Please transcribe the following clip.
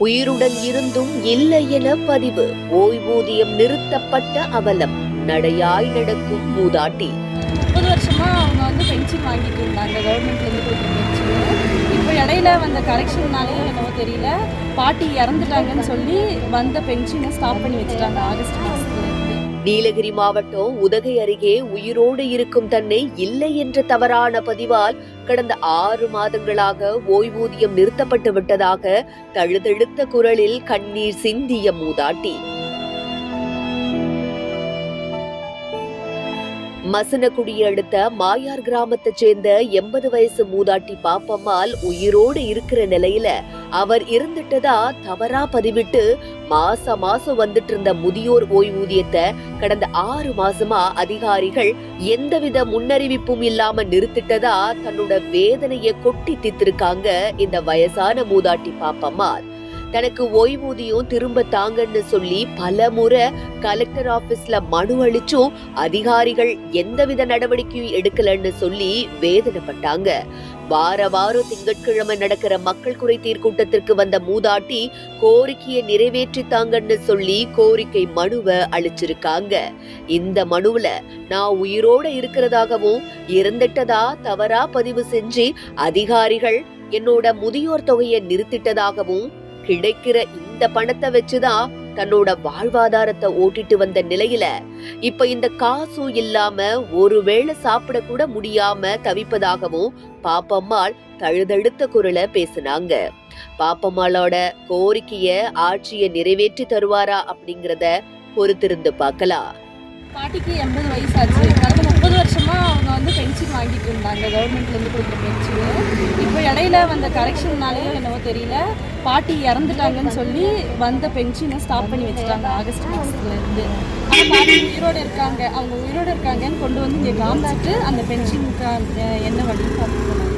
உயிருடன் இருந்தும் இல்லை என பதிவு. ஓய்வூதியம் நிறுத்தப்பட்ட அவலம். நடையாய் நடக்கும் மூதாட்டி. முப்பது வருஷமா அவங்க வந்து பென்ஷன் வாங்கிட்டு இருந்தாங்க. கவர்மெண்ட்லேருந்து கொடுக்குற பென்ஷன் இப்போ இடையில வந்த கரெக்ஷன்னாலே என்னவோ தெரியல. பாட்டி இறந்துட்டாங்கன்னு சொல்லி வந்த பென்ஷனை ஸ்டாப் பண்ணி வச்சுட்டாங்க. ஆகஸ்ட் மாதத்துல நீலகிரி மாவட்டம் உதகை அருகே உயிரோடு இருக்கும் தன்னை இல்லை என்ற தவறான பதிவால் கடந்த ஆறு மாதங்களாக ஓய்வூதியம் நிறுத்தப்பட்டு விட்டதாக தழுதழுத்த குரலில் கண்ணீர் சிந்திய மூதாட்டி. மசனக்குடியை அடுத்த மாயார் கிராமத்தைச் சேர்ந்த எண்பது வயசு மூதாட்டி பாப்பம்மாள் உயிரோடு இருக்கிற நிலையில அவர் இருந்துட்டதா தவறா பதிவிட்டு மாச மாசம் வந்துட்டு இருந்த முதியோர் ஓய்வூதியத்தை கடந்த ஆறு மாசமா அதிகாரிகள் எந்தவித முன்னறிவிப்பும் இல்லாம நிறுத்திட்டதா தன்னோட வேதனைய கொட்டி தித்திருக்காங்க இந்த வயசான மூதாட்டி பாப்பம்மாள். தனக்கு ஓய்வூதியம் திரும்ப தாங்கன்னு சொல்லி பல முறை கலெக்டர் ஆபீஸ்ல மனு அளிச்சும் அதிகாரிகள் எந்தவித நடவடிக்கையும் எடுக்கலன்னு சொல்லி வேதனைப்பட்டாங்க. வார வாரம் திங்கட்கிழமை நடக்கிற மக்கள் குறைதீர் கூட்டத்திற்கு வந்த மூதாட்டி கோரிக்கையை நிறைவேற்றித்தாங்கன்னு சொல்லி கோரிக்கை மனுவை அளிச்சிருக்காங்க. இந்த மனுவுல நான் உயிரோட இருக்கிறதாகவும் இறந்துட்டதா தவறா பதிவு செஞ்சு அதிகாரிகள் என்னோட முதியோர் தொகையை நிறுத்திட்டதாகவும் கிடைக்கிற இந்த பணத்தை வச்சுதான் தன்னோட வாழ்வாதாரத்தை ஓட்டிட்டு வந்த நிலையில இப்ப இந்த காசும் இல்லாம ஒருவேளை சாப்பிட கூட முடியாம தவிப்பதாகவும் பாப்பம்மாள் தழுதழுத்த குரல பேசுனாங்க. பாப்பம்மாளோட கோரிக்கைய ஆட்சியை நிறைவேற்றி தருவாரா அப்படிங்கறத பொறுத்திருந்து பார்க்கலாம். பாட்டிக்கு எண்பது வயசாச்சு. கடந்த முப்பது வருஷமா அவங்க வந்து பென்ஷன் வாங்கிட்டு இருந்தாங்க. கவர்மெண்ட்லேருந்து கொடுக்குற பென்ஷன் இடையில வந்த கரெக்ஷன்னாலேயோ என்னவோ தெரியல. பாட்டி இறந்துட்டாங்கன்னு சொல்லி வந்த பென்ஷனை ஸ்டாப் பண்ணி வச்சுட்டாங்க ஆகஸ்ட் மாதத்துலேருந்து ஆனால் பாட்டி உயிரோடு இருக்காங்க. அவங்க உயிரோடு இருக்காங்கன்னு கொண்டு வந்து இங்கே காமிச்சிட்டு அந்த பென்ஷனுக்கு என்ன வழி பார்த்துட்டு